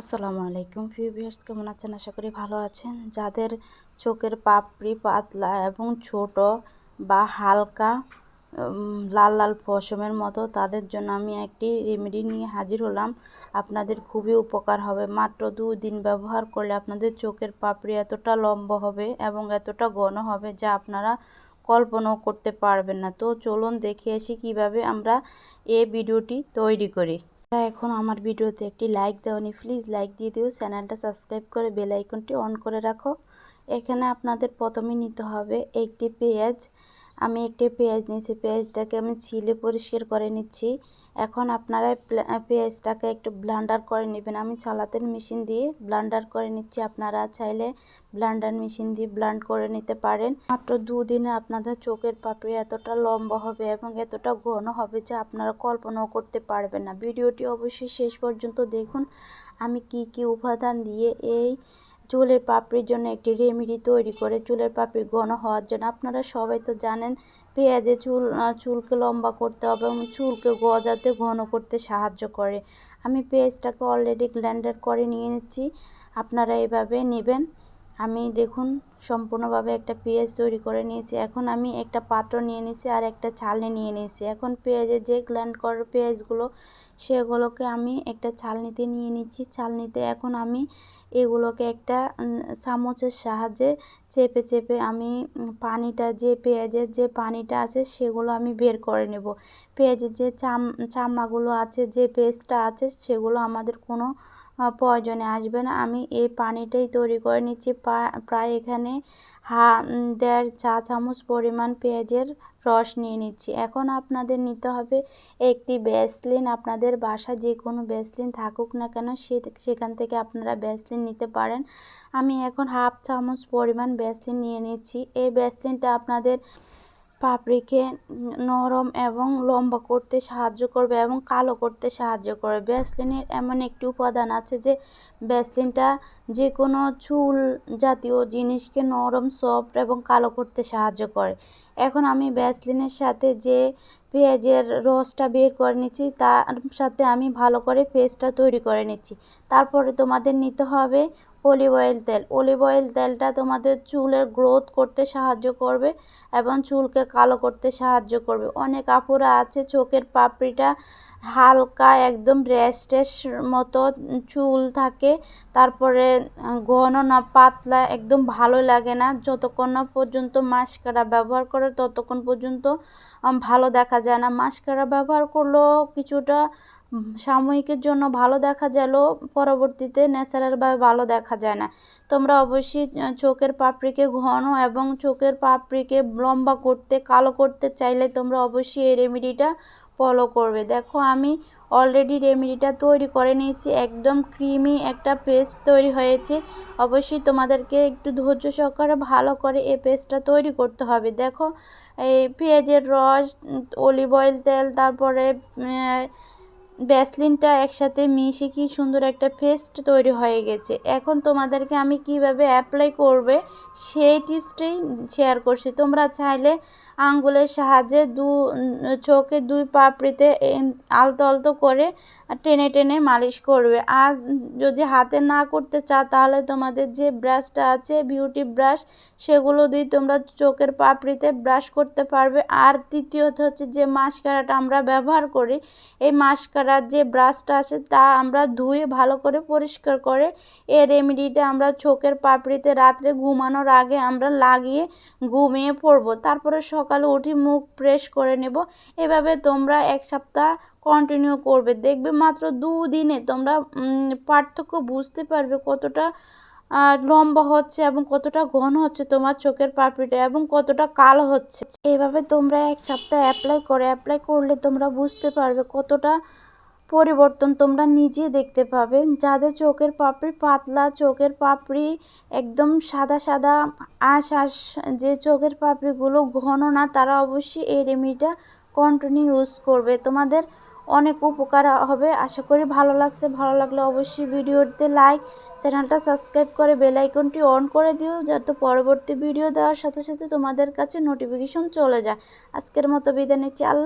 আসসালামু আলাইকুম প্রিয় ভিউয়ার্স, কেমন আছেন? আশা করি ভালো আছেন। যাদের চোখের পাপড়ি পাতলা এবং ছোট বা হালকা লাল লাল পশমের মতো, তাদের জন্য আমি একটি রেমেডি নিয়ে হাজির হলাম। আপনাদের খুবই উপকার হবে। মাত্র দিন ব্যবহার করলে আপনাদের চোখের পাপড়ি এতটা লম্বা হবে এবং এতটা ঘন হবে যা আপনারা কল্পনাও করতে পারবেন না। তো চলুন দেখে আসি কীভাবে আমরা এই ভিডিওটি তৈরি করি। এখন আমার ভিডিওতে একটি লাইক দেওনি প্লিজ লাইক দিয়ে দিও। চ্যানেলটা সাবস্ক্রাইব করে বেল আইকনটি অন করে রাখো। এখানে আপনাদের প্রথমে নিতে হবে একটি পেঁয়াজ। আমি একটি পেঁয়াজ নিয়েছি। পেঁয়াজটাকে আমি ছিলে পরিষ্কার করে নিচ্ছি। এখন আপনারা পেঁয়াজটাকে একটু ব্লান্ডার করে নেবেন। আমি চালাতের মেশিন দিয়ে ব্লান্ডার করে নিচ্ছি। আপনারা চাইলে ব্লান্ডার মেশিন দিয়ে ব্লান্ড করে নিতে পারেন। মাত্র দুদিনে আপনাদের চোখের পাপড়ি এতটা লম্বা হবে এবং এতটা ঘন হবে যে আপনারা কল্পনাও করতে পারবেন না। ভিডিওটি অবশ্যই শেষ পর্যন্ত দেখুন। আমি কি কি উপাদান দিয়ে এই চুলের পাপড়ির জন্য একটি রেমিডি তৈরি করে চুলের পাপড়ি ঘন হওয়ার জন্য। আপনারা সবাই তো জানেন, পেঁয়াজে চুল চুলকে লম্বা করতে হবে এবং চুলকে গজাতে ঘন করতে সাহায্য করে। আমি পেঁয়াজটাকে অলরেডি গ্ল্যান্ডার করে নিয়ে নিচ্ছি। আপনারা এভাবে নেবেন। আমি দেখুন, সম্পূর্ণভাবে একটা পেঁয়াজ তৈরি করে নিয়েছি। এখন আমি একটা পাত্র নিয়ে নিয়েছি আর একটা ছালনি নিয়ে নিয়েছি। এখন পেঁয়াজের যে গ্ল্যান্ড করা পেঁয়াজগুলো, সেগুলোকে আমি একটা ছালনিতে নিয়ে নিচ্ছি। ছালনিতে এখন আমি এগুলোকে একটা চামচের সাহায্যে চেপে চেপে আমি পানিটা যে পেঁয়াজের যে পানিটা আছে, সেগুলো আমি বের করে নেব। পেঁয়াজের যে চাম, চামড়াগুলো আছে, যে পেস্টটা আছে, সেগুলো আমাদের কোনো প্রয়োজনে আসবে না। আমি এই পানিটাই তৈরি করে নিচ্ছি। প্রায় এখানে হা দেড় চা চামচ পরিমাণ পেঁয়াজের রস নিয়ে নিচ্ছি। এখন আপনাদের নিতে হবে একটি ব্যাসলিন আপনাদের বাসা যে কোনো ব্যাসলিন থাকুক না কেন সেখান থেকে আপনারা ব্যাসলিন নিতে পারেন। আমি এখন হাফ চামচ পরিমাণ ব্যাসলিন নিয়ে নিচ্ছি। এই ব্যাসলিনটা আপনাদের পাপড়িকে নরম এবং লম্বা করতে সাহায্য করবে এবং কালো করতে সাহায্য করবে। ভ্যাসলিনের এমন একটি উপাদান আছে যে, ভ্যাসলিনটা যে কোনো চুল জাতীয় জিনিসকে নরম, সফট এবং কালো করতে সাহায্য করে। এখন আমি ভ্যাসলিনের সাথে যে পেঁয়াজের রসটা বের করে নিচ্ছি, তার সাথে আমি ভালো করে পেস্টটা তৈরি করে নিচ্ছি। তারপরে তোমাদের নিতে হবে অলিভ অয়েল তেল। অলিভ অয়েল তেলটা তোমাদের চুলের গ্রোথ করতে সাহায্য করবে এবং চুলকে কালো করতে সাহায্য করবে। অনেক আপুরা আছে, চোখের পাপড়িটা হালকা একদম ট্যাশ মতো চুল থাকে, তারপরে ঘন না পাতলা, একদম ভালো লাগে না। যতক্ষণ না পর্যন্ত মাস্কারা ব্যবহার করে, ততক্ষণ পর্যন্ত ভালো দেখা যায় না। মাস্কারা ব্যবহার করলেও কিছুটা সাময়িকের জন্য ভালো দেখা গেলেও পরবর্তীতে ন্যাচারালভাবে ভালো দেখা যায় না। তোমরা অবশ্যই চোখের পাপড়িকে ঘন এবং চোখের পাপড়িকে লম্বা করতে, কালো করতে চাইলে তোমরা অবশ্যই এই রেমেডিটা ফলো করবে। দেখো, আমি অলরেডি রেমেডিটা তৈরি করে নিয়েছি। একদম ক্রিমি একটা পেস্ট তৈরি হয়েছে। অবশ্যই তোমাদেরকে একটু ধৈর্য সহকারে ভালো করে এই পেস্টটা তৈরি করতে হবে। দেখো, এই পেঁয়াজের রস অলিভ অয়েল তেল, তারপরে ভ্যাসলিনটা একসাথে মিশে কি সুন্দর একটা পেস্ট তৈরি হয়ে গেছে। এখন তোমাদেরকে আমি কীভাবে অ্যাপ্লাই করবে সেই টিপসটাই শেয়ার করছি। তোমরা চাইলে আঙ্গুলের সাহায্যে দু, চোখের দুই পাপড়িতে আলতো আলতো করে টেনে টেনে মালিশ করবে। আর যদি হাতে না করতে চাও, তাহলে তোমাদের যে ব্রাশটা আছে বিউটি ব্রাশ সেগুলো দিয়ে তোমরা চোখের পাপড়িতে ব্রাশ করতে পারবে। আর তৃতীয়ত হচ্ছে যে মাস্কারাটা আমরা ব্যবহার করি, এই মাস্কারার যে ব্রাশটা আছে, তা আমরা ধুয়ে ভালো করে পরিষ্কার করে এ রেমেডিটা আমরা চোখের পাপড়িতে রাত্রে ঘুমানোর আগে আমরা লাগিয়ে ঘুমিয়ে পড়ব। তারপরে সকালে উঠি মুখ ফ্রেশ করে নেব। এভাবে তোমরা এক সপ্তাহ কন্টিনিউ করবে। দেখবে মাত্র দুদিনে তোমরা পার্থক্য বুঝতে পারবে কতটা লম্বা হচ্ছে এবং কতটা ঘন হচ্ছে তোমার চোখের পাপড়িটা এবং কতটা কালো হচ্ছে। এভাবে তোমরা এক সপ্তাহ অ্যাপ্লাই করে অ্যাপ্লাই করলে তোমরা বুঝতে পারবে কতটা পরিবর্তন তোমরা নিজে দেখতে পাবে। যাদের চোখের পাপড়ি পাতলা, চোখের পাপড়ি একদম সাদা সাদা আশ আশ, যে চোখের পাপড়িগুলো ঘন না, তারা অবশ্যই এই রেমিটা কন্টিনিউ ইউজ করবে। তোমাদের অনেক উপকার হবে। আশা করি ভালো লাগছে। ভালো লাগলে অবশ্যই ভিডিওতে লাইক চ্যানেলটা সাবস্ক্রাইব করে বেল আইকনটি অন করে দিও, যাতে পরবর্তী ভিডিও দেওয়ার সাথে সাথে তোমাদের কাছে নোটিফিকেশন চলে যায়। আজকের মতো বিদায় নিচ্ছি। আল্লাহ